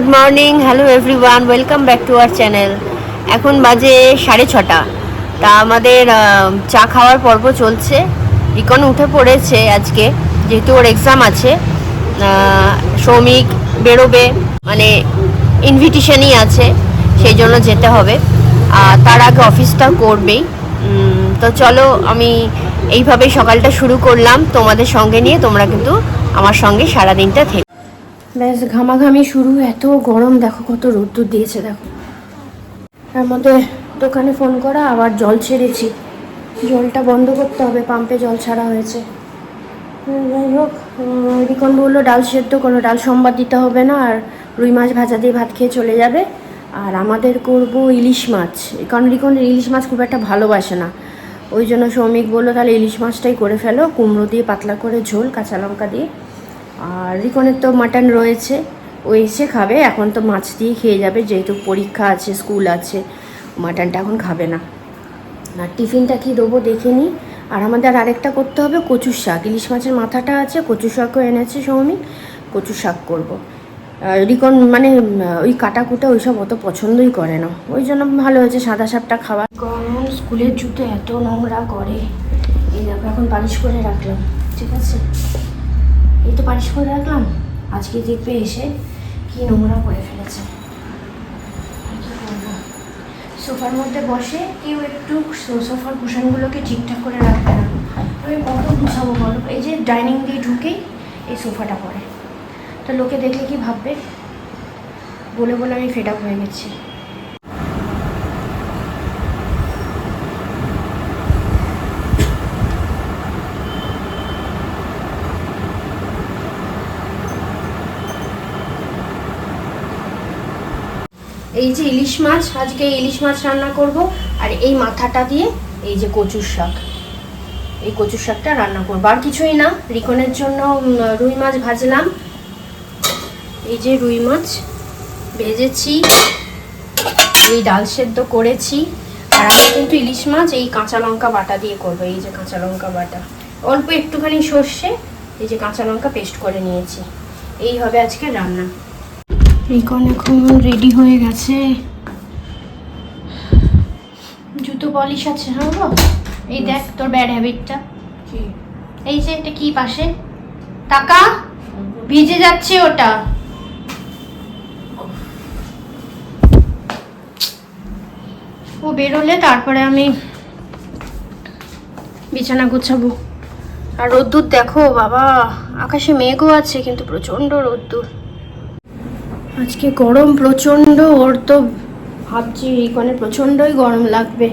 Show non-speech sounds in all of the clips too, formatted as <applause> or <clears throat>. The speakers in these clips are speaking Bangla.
Good morning, hello everyone, welcome back to our channel. এখন বাজে সাড়ে ছটা। তা আমাদের চা খাওয়ার পর্ব চলছে। রিকন উঠে পড়েছে আজকে, যেহেতু ওর এক্সাম আছে। শ্রমিক বেরোবে মানে ইনভিটেশনই আছে, সেই জন্য যেতে হবে। আর তার আগে অফিসটা করবেই। তো চলো আমি এইভাবেই সকালটা শুরু করলাম। তোমাদের সঙ্গে নিয়ে তোমরা কিন্তু আমার সঙ্গে সারাদিনটা থেকে। ব্যাস, ঘামাঘামি শুরু, এত গরম, দেখো কত রোদ্দুর দিয়েছে, দেখো। তার মধ্যে দোকানে ফোন করা, আবার জল ছেড়েছি। জলটা বন্ধ করতে হবে পাম্পে জল ছাড়া হয়েছে। যাই হোক রিকন বলল, ডাল সেদ্ধ করো, ডাল সোমবার দিতে হবে না, আর রুই মাছ ভাজা দিয়ে ভাত খেয়ে চলে যাবে। আর আমাদের করব ইলিশ মাছ। কারণ রিকন ইলিশ মাছ খুব একটা ভালোবাসে না। ওই জন্য শ্রমিক বলল, তাহলে ইলিশ মাছটাই করে ফেলো, কুমড়ো দিয়ে পাতলা করে ঝোল, কাঁচা লঙ্কা দিয়ে। আর রিকনের তো মাটন রয়েছে ও এসে খাবে, এখন তো মাছ দিয়ে খেয়ে যাবে, যেহেতু পরীক্ষা আছে স্কুল আছে মাটনটা এখন খাবে না। আর টিফিনটা কি দেবো দেখে নিই আর আমাদের আরেকটা করতে হবে, কচুর শাক। ইলিশ মাছের মাথাটা আছে কচু শাকও এনেছে সৌমিক কচু শাক করব। রিকন মানে ওই কাটা কুটা ওইসব অত পছন্দই করে না। ওই জন্য ভালো হয়েছে, সাদা সাপটা খাওয়া। স্কুলের জুতো এত নোংরা করে। এই দেখো, এখন পালিশ করে রাখলাম, ঠিক আছে? এই তো পালিশ করে রাখলাম। আজকে দেখবে এসে কি নোংরা করে ফেলেছে। সোফার মধ্যে বসে কেউ একটু সোফার কুশনগুলোকে ঠিকঠাক করে রাখবে না। আমি কত গুছাবো বলো? এই যে ডাইনিং দিয়ে ঢুকেই এই সোফাটা পড়ে। তো লোকে দেখলে কি ভাববে? বলে বলে আমি ফেড আপ হয়ে গেছি। এই যে ইলিশ মাছ, আজকে ইলিশ মাছ রান্না করব, আর এই মাথাটা দিয়ে এই যে কচুর শাক। এই কচুর শাকটা রান্না করব। আর কিছুই না, রিকনের জন্য রুই মাছ ভাজলাম। এই যে রুই মাছ ভেজেছি, এই ডাল সেদ্ধ করেছি। আর আমি কিন্তু ইলিশ মাছ, এই কাঁচা লঙ্কা বাটা দিয়ে করব, এই যে কাঁচা লঙ্কা বাটা। অল্প একটুখানি সর্ষে, এই যে কাঁচা লঙ্কা পেস্ট করে নিয়েছি। এই হবে আজকে রান্না। রিকন এখন রেডি হয়ে গেছে। জুতো পলিশ আছে হ্যাঁ? এই দেখ তোর ব্যাড হ্যাবিটটা এই যে এটা কি পাশে? টাকা? ভিজে যাচ্ছে ওটা। ও বেরোলে তারপরে আমি বিছানা গুছাবো। আর রোদ্দুর দেখো বাবা আকাশে মেঘও আছে কিন্তু প্রচণ্ড রোদ্দুর। আজকে গরম প্রচণ্ড, ওর তো ভাবছি রিকনে প্রচণ্ডই গরম লাগবে।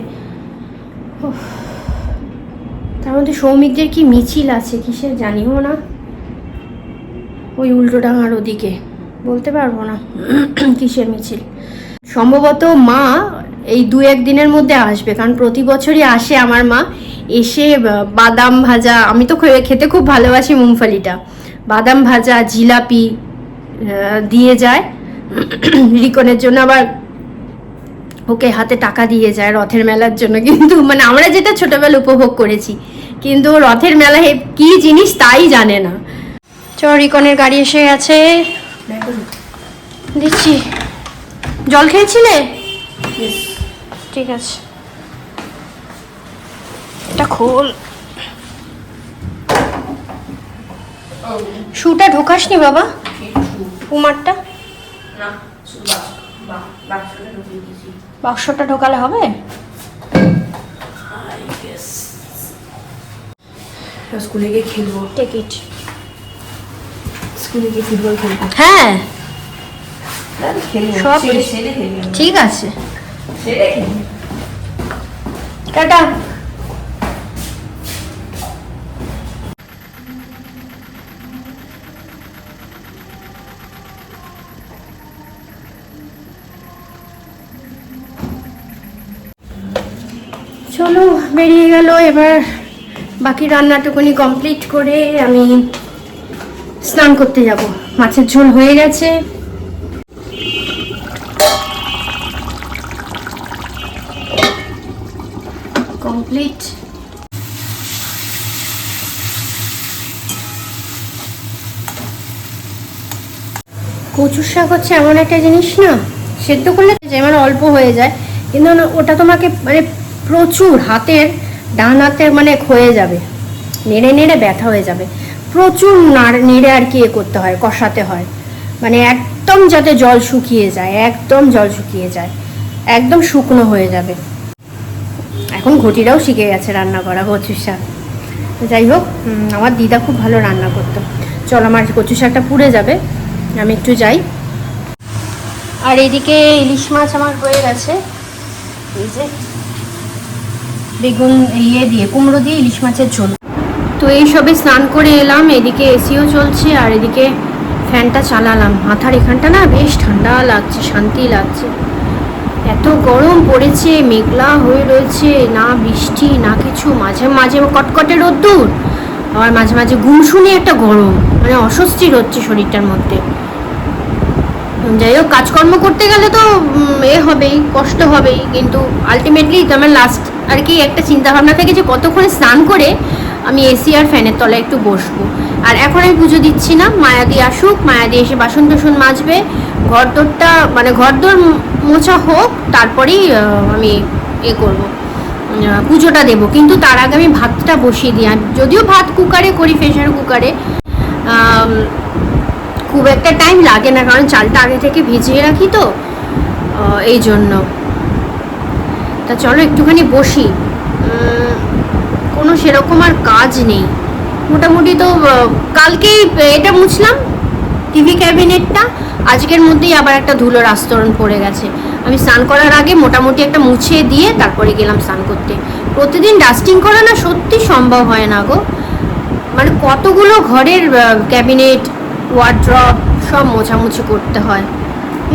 তার মধ্যে সৌমিকদের কি মিছিল আছে কিসের জানিও না। ওই উল্টো ডাঙার ওদিকে, বলতে পারব না কিসের মিছিল। সম্ভবত মা এই দু এক দিনের মধ্যে আসবে, কারণ প্রতি বছরই আসে আমার মা। এসে বাদাম ভাজা, আমি তো খেতে খুব ভালোবাসি মুংফলিটা। বাদাম ভাজা, জিলাপি দিয়ে যায়। রিকনের জন্য আবার ওকে হাতে টাকা দিয়ে যায় রথের মেলার জন্য। কিন্তু মানে আমরা যেটা ছোটবেলা উপভোগ করেছি কিন্তু রথের মেলা হে- কি জিনিস তাই জানে না। চ রিকনের গাড়ি এসে গেছে। দিচ্ছি। জল খেয়েছিলে? ঠিক আছে। এটা খোল। শুটা ঢোকাসনি বাবা? কুমারটা? বাক্সটা ঢোকালে হবে? স্কুলে গিয়ে খেলব। টিকিট স্কুলে গিয়ে ফুটবল খেলব। হ্যাঁ। সব ঠিক আছে। টাটা চলো বেরিয়ে গেল। এবার বাকি রান্নাটুকুনি কমপ্লিট করে আমি স্নান করতে যাব। মাছের ঝোল হয়ে গেছে। কমপ্লিট কচুর শাক হচ্ছে এমন একটা জিনিস না, সেদ্ধ করলে যেমন অল্প হয়ে যায়, কিন্তু ওটা তোমাকে মানে প্রচুর হাতের, ডান হাতের মানে ক্ষয়ে যাবে, নেড়ে নেড়ে ব্যথা হয়ে যাবে। প্রচুর নাড়- আর কি এ করতে হয়, কষাতে হয়। মানে একদম যাতে জল শুকিয়ে যায়, একদম জল শুকিয়ে যায়, একদম শুকনো হয়ে যাবে। এখন ঘটিটাও শিখে গেছে রান্না করা কচুর শাক। যাই হোক আমার দিদা খুব ভালো রান্না করতো। চল, আমার কচু শাকটা পুড়ে যাবে, আমি একটু যাই। আর এদিকে ইলিশ মাছ আমার হয়ে গেছে। এই যে বেগুন ইয়ে দিয়ে, কুমড়ো দিয়ে ইলিশ মাছের ঝোল। তো এই সবে স্নান করে এলাম, এদিকে এসিও চলছে আর এদিকে ফ্যানটা চালালাম। মাথার এখানটা না বেশ ঠান্ডা লাগছে, শান্তি লাগছে। এত গরম পড়েছে, মেঘলা হয়ে রয়েছে, না বৃষ্টি, না কিছু, মাঝে মাঝে কটকটে রোদ্দুর, আবার মাঝে মাঝে গুমশুনি একটা গরম। মানে অস্বস্তি হচ্ছে শরীরটার মধ্যে। যাই হোক, কাজকর্ম করতে গেলে তো এ হবেই, কষ্ট হবেই। কিন্তু আলটিমেটলি আমার লাস্ট আর কি একটা চিন্তা ভাবনা থেকে যে কতক্ষণে স্নান করে আমি এসি আর ফ্যানের তলায় একটু বসবো। আর এখন আমি পুজো দিচ্ছি না মায়াদি আসুক মায়াদি এসে বাসন টাসন মাজবে, ঘরদোরটা মানে ঘরদোর ম- মোছা হোক, তারপরেই আমি এ করব। পুজোটা দেবো। কিন্তু তার আগে আমি ভাতটা বসিয়ে দিই। যদিও ভাত কুকারে করি প্রেশার কুকারে খুব একটা টাইম লাগে না, কারণ চালটা আগে থেকে ভিজিয়ে রাখি তো এই জন্য। তা চলো একটুখানি বসি। কোনো সেরকম আর কাজ নেই। মোটামুটি তো কালকেই এটা মুছলাম টিভি ক্যাবিনেটটা আজকের মধ্যেই আবার একটা ধুলোর আস্তরণ পড়ে গেছে। আমি স্নান করার আগে মোটামুটি একটা মুছিয়ে দিয়ে তারপরে গেলাম স্নান করতে। প্রতিদিন ডাস্টিং করা না সত্যি সম্ভব হয় না গো। মানে কতগুলো ঘরের ক্যাবিনেট ওয়ার্ড্রপ সব মোছামুছি করতে হয়।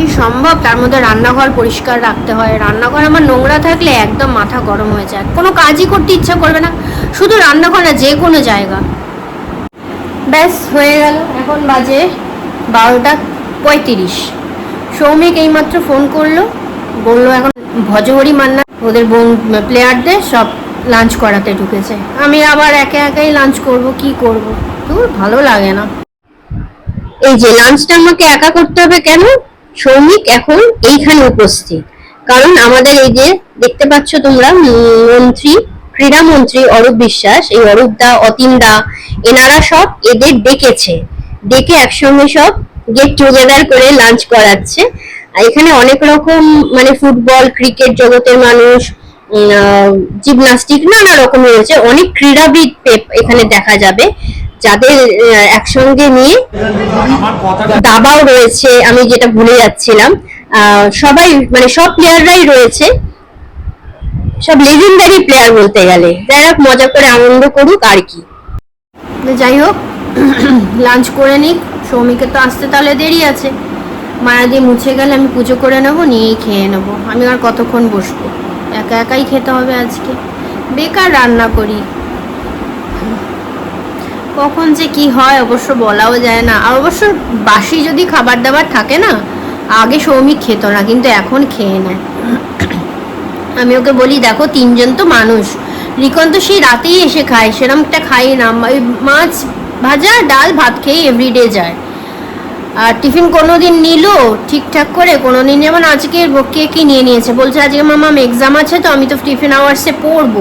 এই সম্ভব? তার মধ্যে রান্নাঘর পরিষ্কার রাখতে হয়। রান্নাঘর আমার নোংরা থাকলে একদম মাথা গরম হয়ে যায়। কোনো কাজই করতে ইচ্ছা করবে না। শুধু রান্নাঘর না যে কোনো জায়গা। ব্যাস, হয়ে গেল। এখন বাজে বারোটা পঁয়ত্রিশ। সৌমিক এইমাত্র ফোন করল। বলল, এখন ভজহরি মান্না, ওদের বোন প্লেয়ারদের সব লাঞ্চ করাতে ঢুকেছে। আমি আবার একে একাই লাঞ্চ করব, কি করব? তোর ভালো লাগে না। এই যে লাঞ্চটা আমাকে একা করতে হবে কেন? সৌমিক এখন এইখানে উপস্থিত। কারণ আমাদের এই যে দেখতে পাচ্ছ তোমরা, মন্ত্রী, ক্রীড়া মন্ত্রী অরূপ বিশ্বাস, এই অরূপ দা, অতীন দা, এনারা সব এদের ডেকেছে। ডেকে একসঙ্গে সব গেট টুগেদার করে লাঞ্চ করাচ্ছে। এখানে অনেক রকম মানে ফুটবল ক্রিকেট জগতের মানুষ জিমনাস্টিক নানা রকম রয়েছে। অনেক ক্রীড়াবিদ এখানে দেখা যাবে। যাদের একসঙ্গে নিয়ে দাবাও রয়েছে, আমি যেটা ভুলে যাচ্ছিলাম। সবাই মানে সব প্লেয়াররাই রয়েছে। সব লেজেন্ডারি প্লেয়ার বলতে গেলে। যাই হোক, মজা করে আনন্দ করুক, আর কি। যাই হোক <clears throat> লাঞ্চ করে নিক। সৌমিকে তো আসতে তাহলে দেরি আছে। মায়া দিয়ে মুছে গেলে আমি পুজো করে নেব, নিয়েই খেয়ে নেব। আমি আর কতক্ষণ বসবো? একা একাই খেতে হবে আজকে। বেকার রান্না করি। কখন যে কি হয় অবশ্য বলাও যায় না। আর অবশ্য বাসি যদি খাবার দাবার থাকে না, আগে সৌমিক খেত না কিন্তু এখন খেয়ে নেয়। আমি ওকে বলি, দেখো, তিনজন তো মানুষ। রিকন তো সেই রাতেই এসে খায়। সেরমটা খাই না। ওই মাছ ভাজা, ডাল, ভাত খেয়ে এভরিডে যায়। আর টিফিন কোনো দিন নিল, ঠিকঠাক করে কোনো দিন যেমন আজকে কে কি নিয়ে নিয়েছে। বলছে, আজকে মামা এক্সাম আছে তো, আমি তো টিফিন আওয়ার্সে পড়ব।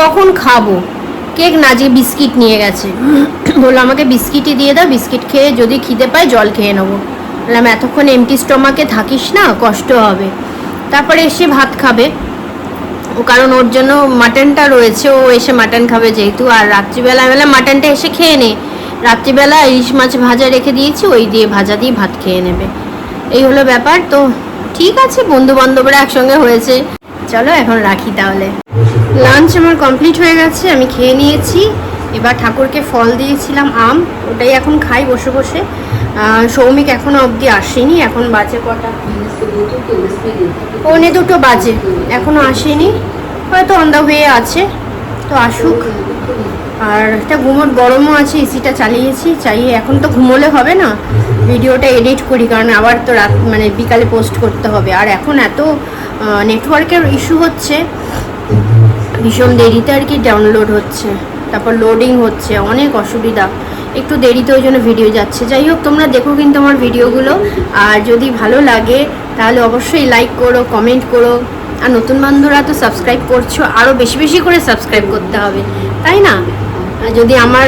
কখন খাব? কেক না আজকে বিস্কিট নিয়ে গেছে। বলল, আমাকে বিস্কিটই দিয়ে দাও, বিস্কিট খেয়ে যদি খিদে পাই জল খেয়ে নেব। বললাম, এতক্ষণ এমটি স্টোমাকে থাকিস না, কষ্ট হবে। তারপরে এসে ভাত খাবে। ও কারণ ওর জন্য মাটনটা রয়েছে, ও এসে মাটন খাবে যেহেতু। আর রাত্রিবেলা বেলা মাটনটা এসে খেয়ে নে। রাত্রিবেলা ইলিশ মাছ ভাজা রেখে দিয়েছি, ওই দিয়ে ভাজা দিয়ে ভাত খেয়ে নেবে। এই হলো ব্যাপার। তো ঠিক আছে বন্ধু বান্ধবরা একসঙ্গে হয়েছে। চলো এখন রাখি তাহলে। লাঞ্চ আমার কমপ্লিট হয়ে গেছে, আমি খেয়ে নিয়েছি। এবার ঠাকুরকে ফল দিয়েছিলাম, আম, ওটাই এখন খাই বসে বসে। সৌমিক এখনও অবধি আসেনি, এখন বাজে কটা? পৌনে দুটো বাজে, এখনও আসেনি। হয়তো অন্ধা হয়ে আছে, তো আসুক। আর একটা ঘুমোট গরমও আছে এসিটা চালিয়েছি চাইয়ে এখন তো ঘুমোলে হবে না। ভিডিওটা এডিট করি, কারণ আবার তো রাত মানে বিকালে পোস্ট করতে হবে। আর এখন এত নেটওয়ার্কের ইস্যু হচ্ছে। ভীষণ দেরিতে আর কি ডাউনলোড হচ্ছে। তারপর লোডিং হচ্ছে, অনেক অসুবিধা। একটু দেরিতে ওই জন্য ভিডিও যাচ্ছে। যাই হোক, তোমরা দেখো কিন্তু আমার ভিডিওগুলো আর যদি ভালো লাগে, তাহলে অবশ্যই লাইক করো কমেন্ট করো। আর নতুন বন্ধুরা তো সাবস্ক্রাইব করছ আরও বেশি বেশি করে সাবস্ক্রাইব করতে হবে। তাই না? যদি আমার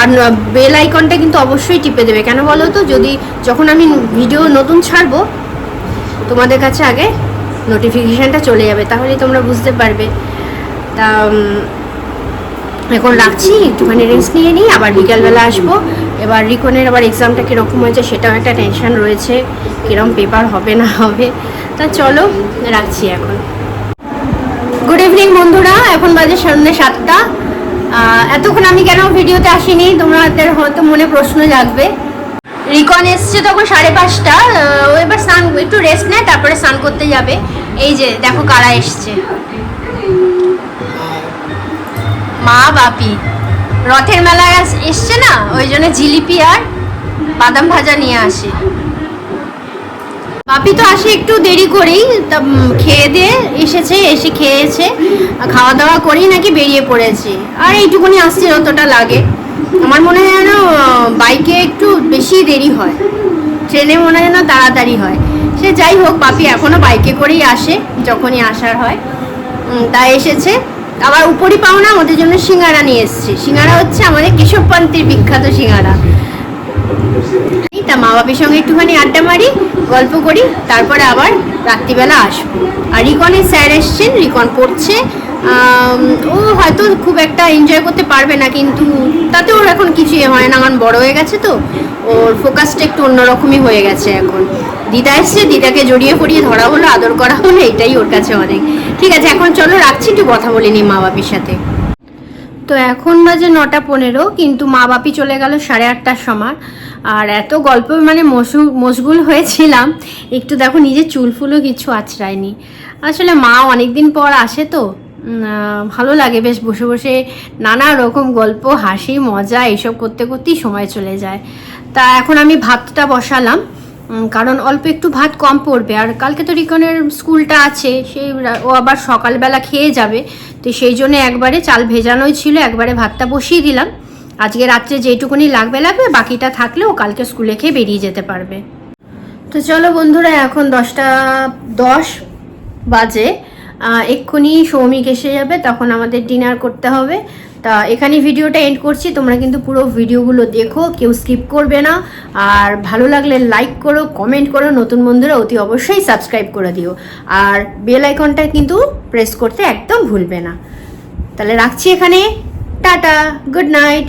আর বেল আইকনটা কিন্তু অবশ্যই টিপে দেবে। কেন বলো তো? যদি যখন আমি ভিডিও নতুন ছাড়বো, তোমাদের কাছে আগে নোটিফিকেশানটা চলে যাবে, তাহলে তোমরা বুঝতে পারবে। তা এখন রাখছি, একটুখানি রেস্ট নিয়ে নিই, আবার বিকালবেলা আসব। এবার রিকনের আবার এক্সামটা কীরকম হয়েছে সেটাও একটা টেনশন রয়েছে কীরকম পেপার হবে না হবে। তা চলো, রাখছি এখন। গুড ইভিনিং বন্ধুরা, এখন বাজে সন্ধ্যে সাতটা। এতক্ষণ আমি কেন ভিডিওতে আসিনি? তোমাদের হয়তো মনে প্রশ্ন জাগবে। রিকন এসছে তখন সাড়ে পাঁচটা ও এবার স্নান, একটু রেস্ট নেয়, তারপরে স্নান করতে যাবে। এই যে, দেখো কারা এসছে। মা, বাপি। রথের মেলায় এসছে না? ওই জন্য জিলিপি আর বাদাম ভাজা নিয়ে আসে। বাপি তো আসে একটু দেরি করেই, তা খেয়ে দিয়ে এসেছে, এসে খেয়েছে, খাওয়া দাওয়া করেই নাকি বেরিয়ে পড়েছে। আর এইটুকুনি আসছে, যতটা লাগে। আমার মনে হয় যেন বাইকে একটু বেশি দেরি হয়। ট্রেনে মনে হয় যেন তাড়াতাড়ি হয়। সে যাই হোক বাপি এখনও বাইকে করেই আসে, যখনই আসার হয়। তাই এসেছে। আবার উপরই পাও না ওদের জন্য সিঙ্গারা নিয়ে এসেছি। সিঙ্গারা হচ্ছে আমাদের কেশবপন্থীর বিখ্যাত সিঙ্গারা। তা মা বাবার সঙ্গে একটুখানি আড্ডা মারি গল্প করি, তারপরে আবার রাত্রিবেলা আসব। আর রিকনের স্যার এসছেন, রিকন পড়ছে। ও হয়তো খুব একটা এনজয় করতে পারবে না, কিন্তু তাতে ওর এখন কিছুই হয় না, কারণ বড় হয়ে গেছে তো। ওর ফোকাসটা একটু অন্যরকমই হয়ে গেছে এখন। দিদা এসছে, দিদাকে জড়িয়ে পড়িয়ে ধরা হলো, আদর করা হলো, এটাই ওর কাছে অনেক। ঠিক আছে, এখন চলো রাখছি, একটু কথা বলে নি মা বাপির সাথে। তো এখন বাজে নটা পনেরো, কিন্তু মা বাপি চলে গেল সাড়ে আটটার সময়। আর এত গল্প মানে মশু, মশগুল হয়েছিলাম। একটু দেখো নিজের চুল ফুলও কিছু আছড়ায়নি। আসলে মা অনেক দিন পর আসে তো। ভালো লাগে বেশ বসে বসে নানা রকম গল্প, হাসি, মজা, এইসব করতে করতেই সময় চলে যায়। তা এখন আমি ভাতটা বসালাম। কারণ অল্প একটু ভাত কম পড়বে। আর কালকে তো রিকনের স্কুলটা আছে সেই ও আবার সকালবেলা খেয়ে যাবে। তো সেই জন্য একবারে চাল ভেজানোই ছিল, একবারে ভাতটা বসিয়ে দিলাম। আজকে রাত্রে যেটুকুনি লাগবে লাগবে, বাকিটা থাকলেও কালকে স্কুলে খেয়ে বেরিয়ে যেতে পারবে। তো চলো বন্ধুরা, এখন দশটা দশ বাজে। এক্ষুনি সৌমিক এসে যাবে, তখন আমাদের ডিনার করতে হবে। তা এখানে ভিডিওটা এন্ড করছি, তোমরা কিন্তু পুরো ভিডিওগুলো দেখো, কেউ স্কিপ করবে না। আর ভালো লাগলে লাইক করো কমেন্ট করো, নতুন বন্ধুরা অতি অবশ্যই সাবস্ক্রাইব করে দিও। আর বেল আইকনটা কিন্তু প্রেস করতে একদম ভুলবে না। তাহলে রাখছি এখানে। Tata good night